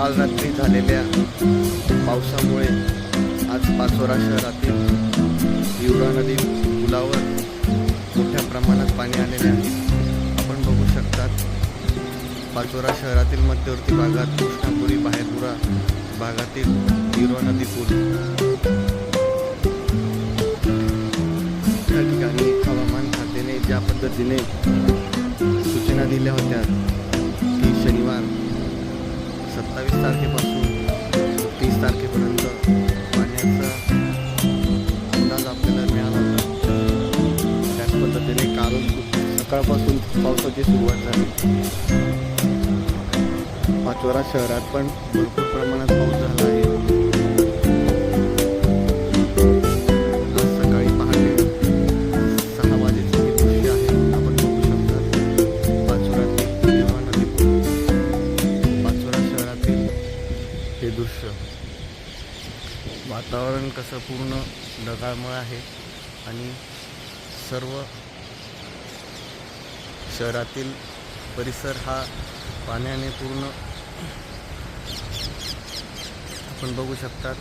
काल रात्री झालेल्या पावसामुळे आज पाचोरा शहरातील हिवरा नदी पुलावर मोठ्या प्रमाणात पाणी आलेले आहे. आपण बघू शकतात पाचोरा शहरातील मध्यवर्ती भागात कृष्णापुरी बाहेरपुरा भागातील हिरवा नदी पूल. त्या ठिकाणी हवामान खात्याने ज्या पद्धतीने सूचना दिल्या होत्या की शनिवार सत्तावीस तारखेपासून तीस तारखेपर्यंत पाण्याचा अंदाज आपल्याला मिळाला होता. त्याच पद्धतीने काल सकाळपासून पावसाची सुरुवात झाली. पाचोरा शहरात पण भरपूर प्रमाणात पाऊस झाला आहे. दृश्य. वातावरण कसं पूर्ण ढगाळमळ आहे आणि सर्व शहरातील परिसर हा पाण्याने पूर्ण आपण बघू शकतात.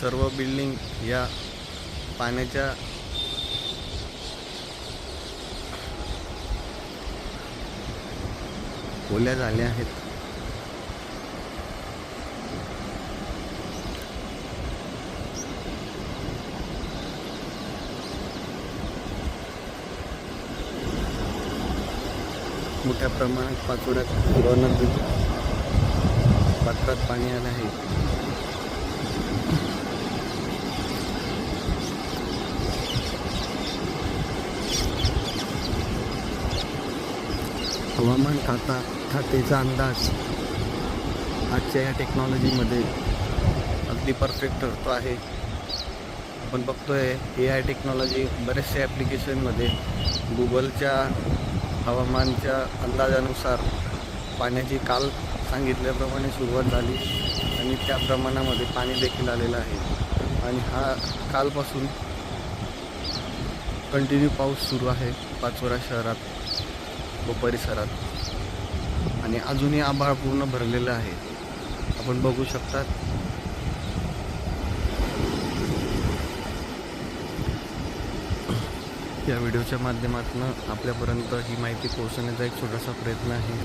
सर्व बिल्डिंग या पाण्याच्या ओल्या झाल्या आहेत. मोठ्या प्रमाणात पाचोड्यात हिरवा नदी पात्रात पाणी आलं आहे. हवामान खाता खात्याचा अंदाज आजच्या या टेक्नॉलॉजीमध्ये अगदी परफेक्ट ठरतो आहे. आपण बघतोय ए आय टेक्नॉलॉजी बरेचसे ॲप्लिकेशनमध्ये गुगलच्या हवामानच्या अंदाजानुसार पाण्याची काल सांगितल्याप्रमाणे सुरुवात झाली आणि त्या प्रमाणामध्ये पाणी देखील आलेलं आहे. आणि हा कालपासून कंटिन्यू पाऊस सुरू आहे पाचोरा शहरात व परिसरात. आणि अजूनही आभाळ पूर्ण भरलेलं आहे. आपण बघू शकतात या व्हिडिओच्या माध्यमातून आपल्यापर्यंत ही माहिती पोहोचवण्याचा एक छोटासा प्रयत्न आहे.